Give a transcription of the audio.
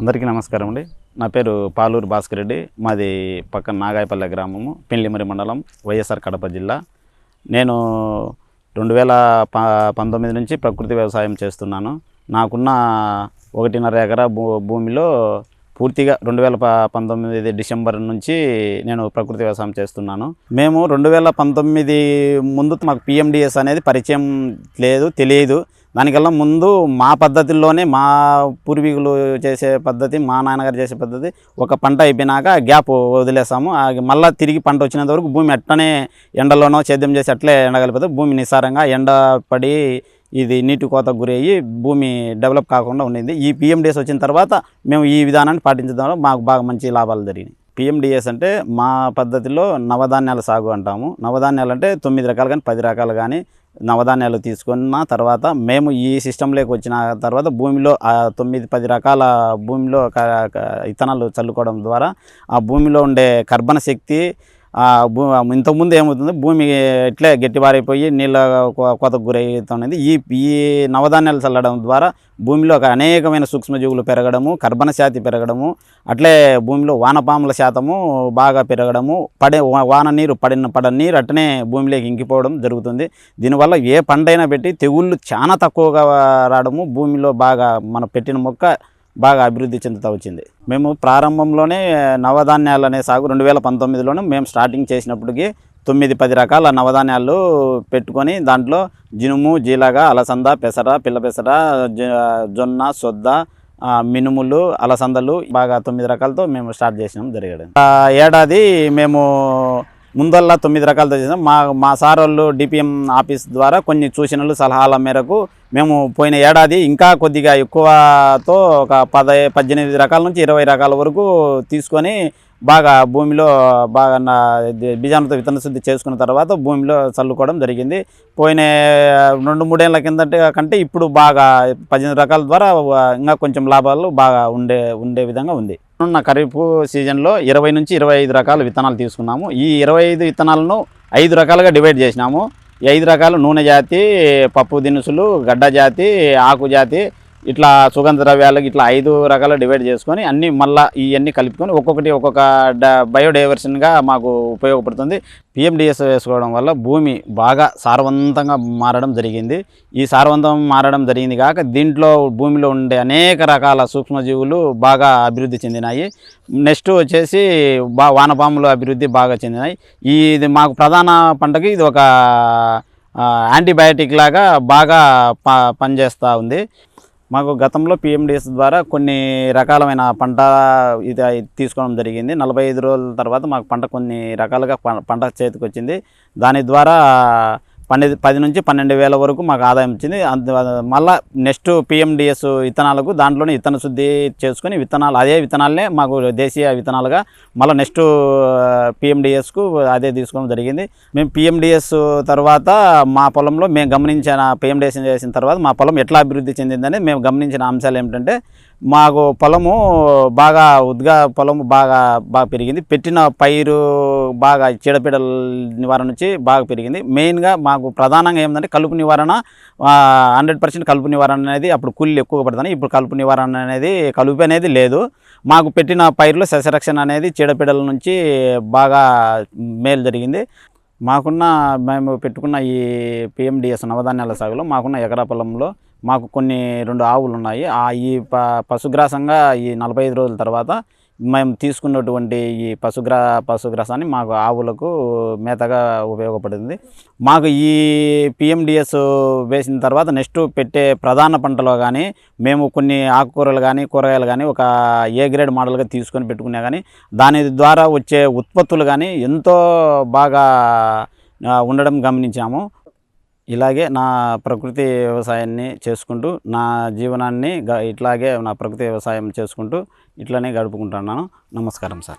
అందరికీ నమస్కారం అండి. నా పేరు పాలూరు భాస్కర్ రెడ్డి. మాది పక్కన నాగాయపల్లె గ్రామము పెళ్ళిమరి మండలం వైఎస్ఆర్ కడప జిల్లా. నేను రెండు వేల ప పంతొమ్మిది నుంచి ప్రకృతి వ్యవసాయం చేస్తున్నాను. నాకున్న ఒకటిన్నర ఎకరా భూ భూమిలో పూర్తిగా రెండు వేల పంతొమ్మిది డిసెంబర్ నుంచి నేను ప్రకృతి వ్యవసాయం చేస్తున్నాను. మేము రెండు వేల పంతొమ్మిది ముందు మాకు పిఎండిఎస్ అనేది పరిచయం లేదు తెలియదు. దానికల్లా ముందు మా పద్ధతిలోనే మా పూర్వీకులు చేసే పద్ధతి మా నాన్నగారు చేసే పద్ధతి ఒక పంట అయిపోయినాక గ్యాప్ వదిలేసాము. ఆ మళ్ళీ తిరిగి పంట వచ్చినంత వరకు భూమి అట్టనే ఎండలోనో సేద్యం చేసి అట్లే ఎండగలిపోతే భూమి నిస్సారంగా ఎండ పడి ఇది నీటి కోతకు గురయ్యి భూమి డెవలప్ కాకుండా ఉండింది. ఈ పిఎండిఎస్ వచ్చిన తర్వాత మేము ఈ విధానాన్ని పాటించడం మాకు బాగా మంచి లాభాలు జరిగినాయి. పిఎండిఎస్ అంటే మా పద్ధతిలో నవధాన్యాల సాగు అంటాము. నవధాన్యాలు అంటే తొమ్మిది రకాలు కానీ పది రకాలు కానీ నవధాన్యాలు తీసుకున్న తర్వాత మేము ఈ సిస్టంలోకి వచ్చిన తర్వాత భూమిలో ఆ తొమ్మిది పది రకాల భూమిలో క- విత్తనాలు చల్లుకోవడం ద్వారా ఆ భూమిలో ఉండే కర్బన శక్తి ఇంతకుముందు ఏమవుతుంది? భూమి ఇట్లే గట్టిబారైపోయి నీళ్ళ కొతకు కోతకు గురవుతున్నది ఈ ఈ నవధాన్యాలు చల్లడం ద్వారా భూమిలో ఒక అనేకమైన సూక్ష్మజీవులు పెరగడము కర్బన శాతి పెరగడము అట్లే భూమిలో వానపాముల శాతము బాగా పెరగడము పడే వాన నీరు పడిన పడని నీరు అట్టనే భూమిలోకి ఇంకిపోవడం జరుగుతుంది. దీనివల్ల ఏ పండైనా పెట్టి తెగుళ్ళు చాలా తక్కువగా రావడము భూమిలో బాగా మన పెట్టిన మొక్క బాగా అభివృద్ధి చెందుతూ వచ్చింది. మేము ప్రారంభంలోనే నవధాన్యాలు అనే సాగు రెండు వేల పంతొమ్మిదిలోనే మేము స్టార్టింగ్ చేసినప్పటికీ తొమ్మిది పది రకాల నవధాన్యాలు పెట్టుకొని దాంట్లో జినుము జీలగ అలసంద పెసర పిల్ల పెసర జ- జొన్న సొద్ద మినుములు అలసందలు బాగా తొమ్మిది రకాలతో మేము స్టార్ట్ చేసినాం జరిగాడు ఏడాది మేము ముందల్లా తొమ్మిది రకాలతో చేసాం మా మా సార్ వాళ్ళు డిపిఎం ఆఫీస్ ద్వారా కొన్ని సూచనలు సలహాల మేరకు మేము పోయిన ఏడాది ఇంకా కొద్దిగా ఎక్కువతో ఒక పద పద్దెనిమిది రకాల నుంచి ఇరవై రకాల వరకు తీసుకొని బాగా భూమిలో బాగా నా విత్తన శుద్ధి చేసుకున్న తర్వాత భూమిలో చల్లుకోవడం జరిగింది. పోయిన రెండు మూడేళ్ళ కిందట కంటే ఇప్పుడు బాగా పద్దెనిమిది రకాల ద్వారా ఇంకా కొంచెం లాభాలు బాగా ఉండే ఉండే విధంగా ఉంది. ఉన్న ఖరీఫ్ సీజన్లో ఇరవై నుంచి ఇరవై ఐదు రకాల విత్తనాలు తీసుకున్నాము. ఈ ఇరవై ఐదు విత్తనాలను ఐదు రకాలుగా డివైడ్ చేసినాము. ఈ ఐదు రకాలు నూనె జాతి పప్పు దినుసులు గడ్డ జాతి ఆకు జాతి ఇట్లా సుగంధ ద్రవ్యాలు ఇట్లా ఐదు రకాలు డివైడ్ చేసుకొని అన్నీ మళ్ళీ ఇవన్నీ కలుపుకొని ఒక్కొక్కటి ఒక్కొక్క డ బయోడైవర్షన్గా మాకు ఉపయోగపడుతుంది. పిఎండిఎస్ వేసుకోవడం వల్ల భూమి బాగా సారవంతంగా మారడం జరిగింది. ఈ సారవంతం మారడం జరిగింది కాక దీంట్లో భూమిలో ఉండే అనేక రకాల సూక్ష్మజీవులు బాగా అభివృద్ధి చెందినాయి. నెక్స్ట్ వచ్చేసి బా వానపాములు అభివృద్ధి బాగా చెందినాయి. ఇది మాకు ప్రధాన పంటకి ఇది ఒక యాంటీబయాటిక్ లాగా బాగా ప పనిచేస్తూ ఉంది. మాకు గతంలో పిఎండిఎస్ ద్వారా కొన్ని రకాలమైన పంట ఇది తీసుకోవడం జరిగింది. నలభై ఐదు రోజుల తర్వాత మాకు పంట కొన్ని రకాలుగా ప- పంట చేతికి వచ్చింది దాని ద్వారా పన్నెండు పది నుంచి పన్నెండు వేల వరకు మాకు ఆదాయం వచ్చింది. మళ్ళీ మళ్ళా నెక్స్ట్ పిఎండిఎస్ విత్తనాలకు దాంట్లోనే విత్తన శుద్ధి చేసుకుని విత్తనాలు అదే విత్తనాలనే మాకు దేశీయ విత్తనాలుగా మళ్ళీ నెక్స్ట్ పిఎండిఎస్కు అదే తీసుకోవడం జరిగింది. మేము పిఎండిఎస్ తర్వాత మా పొలంలో మేము గమనించిన పిఎండిఎస్ చేసిన తర్వాత మా పొలం ఎట్లా అభివృద్ధి చెందిందని మేము గమనించిన అంశాలు ఏమిటంటే మాకు పొలము బాగా ఉద్గా పొలము బాగా బాగా పెరిగింది. పెట్టిన పైరు బాగా చీడపీడల నివారణ నుంచి బాగా పెరిగింది. మెయిన్గా మాకు ప్రధానంగా ఏమిటంటే కలుపు నివారణ హండ్రెడ్ పర్సెంట్ కలుపు నివారణ అనేది అప్పుడు కూలీలు ఎక్కువ పడుతున్నాయి ఇప్పుడు కలుపు నివారణ అనేది కలుపు అనేది లేదు. మాకు పెట్టిన పైరులో సస్యరక్షణ అనేది చీడపీడల నుంచి బాగా మేలు జరిగింది. మాకున్న మేము పెట్టుకున్న ఈ పిఎండిఎస్ నవధాన్యాల సాగులో మాకున్న ఎకరా పొలంలో మాకు కొన్ని రెండు ఆవులు ఉన్నాయి ఆ ఈ ప పశుగ్రాసంగా ఈ నలభై ఐదు రోజుల తర్వాత మేము తీసుకున్నటువంటి ఈ పశుగ్రా పశుగ్రాసాన్ని మాకు ఆవులకు మేతగా ఉపయోగపడింది. మాకు ఈ పిఎండిఎస్ వేసిన తర్వాత నెక్స్ట్ పెట్టే ప్రధాన పంటలో కానీ మేము కొన్ని ఆకుకూరలు కానీ కూరగాయలు కానీ ఒక ఏ గ్రేడ్ మోడల్గా తీసుకొని పెట్టుకునే కానీ దాని ద్వారా వచ్చే ఉత్పత్తులు కానీ ఎంతో బాగా ఉండడం గమనించాము. ఇలాగే నా ప్రకృతి వ్యవసాయాన్ని చేసుకుంటూ నా జీవనాన్ని గ- ఇట్లాగే నా ప్రకృతి వ్యవసాయం చేసుకుంటూ ఇట్లానే గడుపుకుంటున్నాను. నమస్కారం సార్.